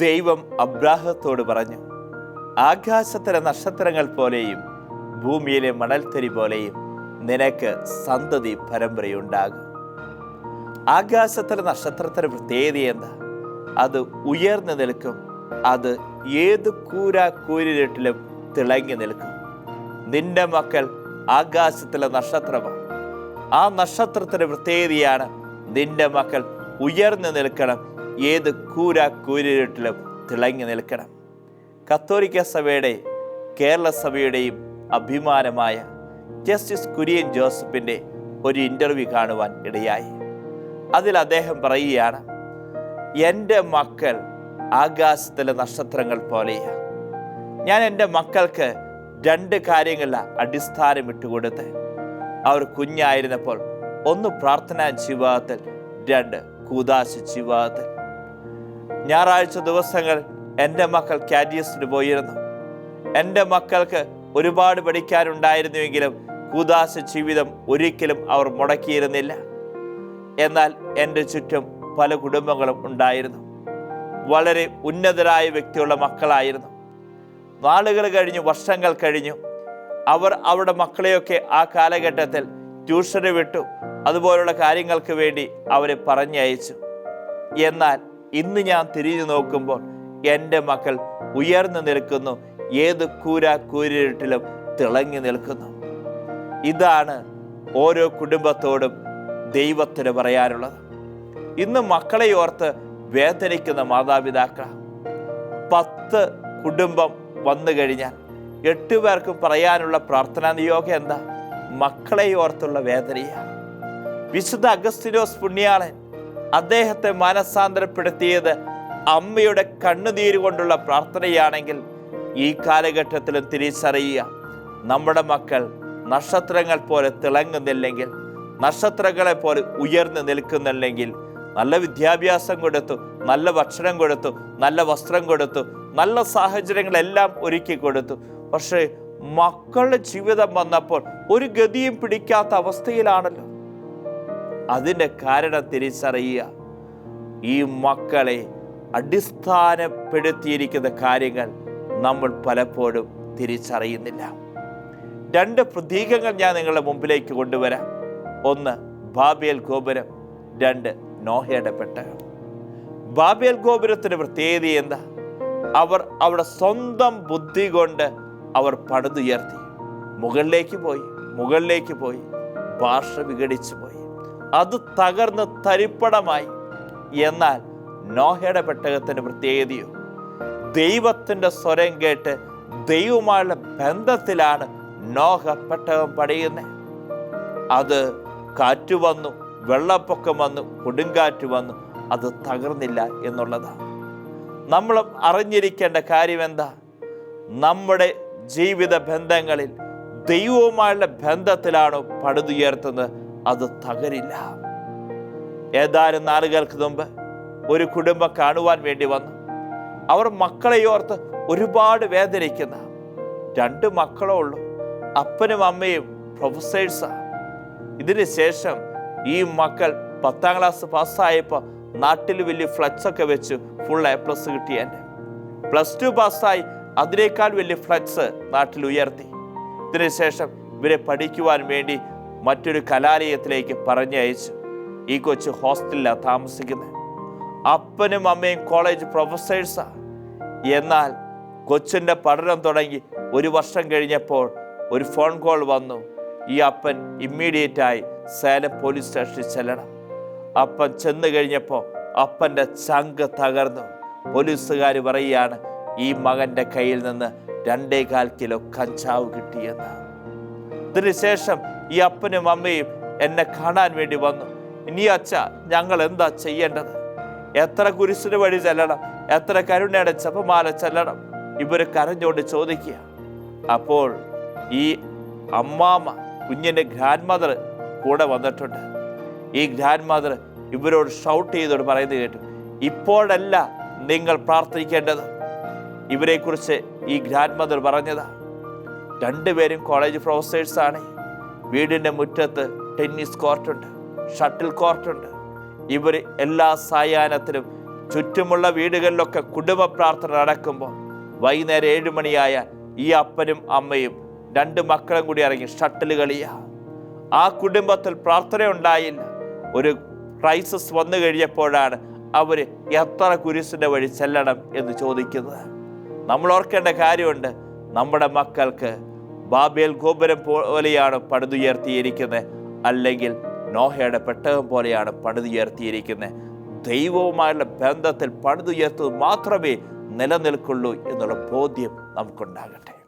ദൈവം അബ്രാഹത്തോട് പറഞ്ഞു ആകാശത്തിലെ നക്ഷത്രങ്ങൾ പോലെയും ഭൂമിയിലെ മണൽത്തരി പോലെയും നിനക്ക് സന്തതി പരമ്പരയുണ്ടാകും. ആകാശത്തിലെ നക്ഷത്രത്തിന് പ്രത്യേകത എന്താ? അത് ഉയർന്നു നിൽക്കും. അത് ഏത് കൂര കൂരിരട്ടിലും തിളങ്ങി നിൽക്കും. നിന്റെ മക്കൾ ആകാശത്തിലെ നക്ഷത്രമാണ് ആ നക്ഷത്രത്തിന് പ്രത്യേകതയാണ് നിന്റെ മക്കൾ ഉയർന്നു നിൽക്കണം ഏത് കൂര കൂരിട്ടിലും തിളങ്ങി നിൽക്കണം. കത്തോലിക്ക സഭയുടെ കേരള സഭയുടെയും അഭിമാനമായ ജസ്റ്റിസ് കുര്യൻ ജോസഫിന്റെ ഒരു ഇന്റർവ്യൂ കാണുവാൻ ഇടയായി. അതിൽ അദ്ദേഹം പറയുകയാണ് എന്റെ മക്കൾ ആകാശത്തിലെ നക്ഷത്രങ്ങൾ പോലെയാണ് ഞാൻ എന്റെ മക്കൾക്ക് രണ്ട് കാര്യങ്ങളില അടിസ്ഥാനം ഇട്ടുകൊടുത്ത് അവർ കുഞ്ഞായിരുന്നപ്പോൾ ഒന്ന് പ്രാർത്ഥനാ ജീവിതത്തിൽ രണ്ട് കൂതാശ ജീവിതത്തിൽ. ഞായറാഴ്ച ദിവസങ്ങൾ എന്റെ മക്കൾ കാഡിയസിന് പോയിരുന്നു. എന്റെ മക്കൾക്ക് ഒരുപാട് പഠിക്കാനുണ്ടായിരുന്നുവെങ്കിലും കൂതാശ ജീവിതം ഒരിക്കലും അവർ മുടക്കിയിരുന്നില്ല. എന്നാൽ എന്റെ ചുറ്റും പല കുടുംബങ്ങളും ഉണ്ടായിരുന്നു. വളരെ ഉന്നതരായ വ്യക്തിയുള്ള മക്കളായിരുന്നു. നാളുകൾ കഴിഞ്ഞു വർഷങ്ങൾ കഴിഞ്ഞു. അവർ അവരുടെ മക്കളെയൊക്കെ ആ കാലഘട്ടത്തിൽ ട്യൂഷന് വിട്ടു. അതുപോലുള്ള കാര്യങ്ങൾക്ക് വേണ്ടി അവരെ പറഞ്ഞയച്ചു. എന്നാൽ ഇന്ന് ഞാൻ തിരിഞ്ഞു നോക്കുമ്പോൾ എന്റെ മക്കൾ ഉയർന്നു നിൽക്കുന്നു. ഏത് കൂര കൂരിട്ടിലും തിളങ്ങി നിൽക്കുന്നു. ഇതാണ് ഓരോ കുടുംബത്തോടും ദൈവത്തിന് പറയാനുള്ളത്. ഇന്ന് മക്കളെ ഓർത്ത് വേദനിക്കുന്ന മാതാപിതാക്കൾ പത്ത് കുടുംബം വന്നു കഴിഞ്ഞാൽ എട്ട് പേർക്കും പറയാനുള്ള പ്രാർത്ഥനാ നിയോഗം എന്താ? മക്കളെ ഓർത്തുള്ള വേദനയാണ് വിശുദ്ധ അഗസ്തിനോസ് പുണ്യാളൻ അദ്ദേഹത്തെ മാനസാന്തരപ്പെടുത്തിയത് അമ്മയുടെ കണ്ണുനീര് കൊണ്ടുള്ള പ്രാർത്ഥനയാണെങ്കിൽ ഈ കാലഘട്ടത്തിലും തിരിച്ചറിയുക. നമ്മുടെ മക്കൾ നക്ഷത്രങ്ങൾ പോലെ തിളങ്ങുന്നില്ലെങ്കിൽ നക്ഷത്രങ്ങളെ പോലെ ഉയർന്നു നിൽക്കുന്നില്ലെങ്കിൽ നല്ല വിദ്യാഭ്യാസം കൊടുത്തു നല്ല ഭക്ഷണം കൊടുത്തു നല്ല വസ്ത്രം കൊടുത്തു നല്ല സാഹചര്യങ്ങളെല്ലാം ഒരുക്കി കൊടുത്തു. പക്ഷേ മക്കളുടെ ജീവിതം വന്നപ്പോൾ ഒരു ഗതിയും പിടിക്കാത്ത അവസ്ഥയിലാണല്ലോ. അതിന്റെ കാരണം തിരിച്ചറിയുക. ഈ മക്കളെ അടിസ്ഥാനപ്പെടുത്തിയിരിക്കുന്ന കാര്യങ്ങൾ നമ്മൾ പലപ്പോഴും തിരിച്ചറിയുന്നില്ല. രണ്ട് പ്രതീകങ്ങൾ ഞാൻ നിങ്ങളുടെ മുമ്പിലേക്ക് കൊണ്ടുവരാം. ഒന്ന് ബാബേൽ ഗോപുരം. രണ്ട് നോഹയുടെ പെട്ടകം. ബാബേൽ ഗോപുരത്തിന് പ്രത്യേകത എന്താ? അവർ അവിടെ സ്വന്തം ബുദ്ധി കൊണ്ട് അവർ പടുതുയർത്തി. മുകളിലേക്ക് പോയി മുകളിലേക്ക് പോയി. ഭാഷ വിഘടിച്ചു പോയി. അത് തകർന്ന് തരിപ്പടമായി. എന്നാൽ നോഹയുടെ പെട്ടകത്തിന് പ്രത്യേകതയോ? ദൈവത്തിന്റെ സ്വരം കേട്ട് ദൈവമായുള്ള ബന്ധത്തിലാണ് നോഹ പെട്ടകം പടയുന്നത് അത് കാറ്റ് വന്നു വെള്ളപ്പൊക്കം വന്നു കൊടുങ്കാറ്റ് വന്നു അത് തകർന്നില്ല എന്നുള്ളതാണ് നമ്മൾ അറിഞ്ഞിരിക്കേണ്ട കാര്യം എന്താ നമ്മുടെ ജീവിത ബന്ധങ്ങളിൽ ദൈവവുമായുള്ള ബന്ധത്തിലാണോ പടുതുയർത്തുന്നത്? അത് തകരില്ല. ഏതാനും നാളുകൾക്ക് മുമ്പ് ഒരു കുടുംബം കാണുവാൻ വേണ്ടി വന്നു. അവർ മക്കളെ ഓർത്ത് ഒരുപാട് വേദനിക്കുന്ന രണ്ട് മക്കളേ ഉള്ളൂ. അപ്പനും അമ്മയും പ്രൊഫസേഴ്സാണ് ഇതിന് ശേഷം ഈ മക്കൾ പത്താം ക്ലാസ് പാസ്സായപ്പോൾ നാട്ടിൽ വലിയ ഫ്ലക്സ് ഒക്കെ വെച്ച് ഫുൾ എ പ്ലസ് കിട്ടി പ്ലസ് ടു പാസ്സായി അതിനേക്കാൾ വലിയ ഫ്ലക്സ് നാട്ടിൽ ഉയർത്തി. ഇതിനുശേഷം ഇവരെ പഠിക്കുവാൻ വേണ്ടി മറ്റൊരു കലാലയത്തിലേക്ക് പറഞ്ഞയച്ചു. ഈ കൊച്ച് ഹോസ്റ്റലിലാണ് താമസിക്കുന്നത് അപ്പനും അമ്മയും കോളേജ് പ്രൊഫസേഴ്സാണ് എന്നാൽ കൊച്ചിന്റെ പഠനം തുടങ്ങി ഒരു വർഷം കഴിഞ്ഞപ്പോൾ ഒരു ഫോൺ കോൾ വന്നു. ഈ അപ്പൻ ഇമ്മീഡിയറ്റായി സേലം പോലീസ് സ്റ്റേഷനിൽ ചെല്ലണം. അപ്പൻ ചെന്ന് കഴിഞ്ഞപ്പോൾ അപ്പന്റെ ചങ്ക് തകർന്നു. പോലീസുകാർ പറയുകയാണ് ഈ മകന്റെ കയ്യിൽ നിന്ന് രണ്ടേകാൽ കിലോ കഞ്ചാവ് കിട്ടിയെന്ന്. ഇതിനുശേഷം ഈ അപ്പനും അമ്മയും എന്നെ കാണാൻ വേണ്ടി വന്നു. ഇനി അച്ഛ ഞങ്ങൾ എന്താ ചെയ്യേണ്ടത്? എത്ര കുരിശിന് വഴി ചെല്ലണം? എത്ര കരുണയുടെ ജപമാല ചെല്ലണം? ഇവർ കരഞ്ഞോണ്ട് ചോദിക്കുക അപ്പോൾ ഈ അമ്മാമ്മ കുഞ്ഞിന്റെ ഗ്രാൻഡ് മദർ കൂടെ വന്നിട്ടുണ്ട്. ഈ ഗ്രാൻഡ് മദർ ഇവരോട് ഷൗട്ട് ചെയ്തോട് പറയുന്നത് കേട്ടു. ഇപ്പോഴല്ല നിങ്ങൾ പ്രാർത്ഥിക്കേണ്ടത്. ഇവരെക്കുറിച്ച് ഈ ഗ്രാൻഡ് മദർ പറഞ്ഞതാ. രണ്ടുപേരും കോളേജ് പ്രൊഫസേഴ്സാണ് വീടിന്റെ മുറ്റത്ത് ടെന്നീസ് കോർട്ടുണ്ട് ഷട്ടിൽ കോർട്ടുണ്ട് ഇവർ എല്ലാ സായാഹ്നത്തിലും ചുറ്റുമുള്ള വീടുകളിലൊക്കെ കുടുംബ പ്രാർത്ഥന നടക്കുമ്പോൾ വൈകുന്നേരം ഏഴ് മണിയായ ഈ അപ്പനും അമ്മയും രണ്ട് മക്കളും കൂടി ഇറങ്ങി ഷട്ടിൽ കളിയാ. ആ കുടുംബത്തിൽ പ്രാർത്ഥന ഉണ്ടായില്ല. ഒരു ക്രൈസിസ് വന്നു കഴിഞ്ഞപ്പോഴാണ് അവർ എത്ര കുരിശിന്റെ വഴി ചെല്ലണം എന്ന് ചോദിക്കുന്നത്. നമ്മൾ ഓർക്കേണ്ട കാര്യമുണ്ട് നമ്മുടെ മക്കൾക്ക് ബാബേൽ ഗോപുരം പോലെയാണ് പടുതുയർത്തിയിരിക്കുന്നത്. അല്ലെങ്കിൽ നോഹയുടെ പെട്ടകം പോലെയാണ് പടുതുയർത്തിയിരിക്കുന്നത്. ദൈവവുമായുള്ള ബന്ധത്തിൽ പടുതുയർത്തത് മാത്രമേ നിലനിൽക്കുള്ളൂ എന്നുള്ള ബോധ്യം നമുക്കുണ്ടാകട്ടെ.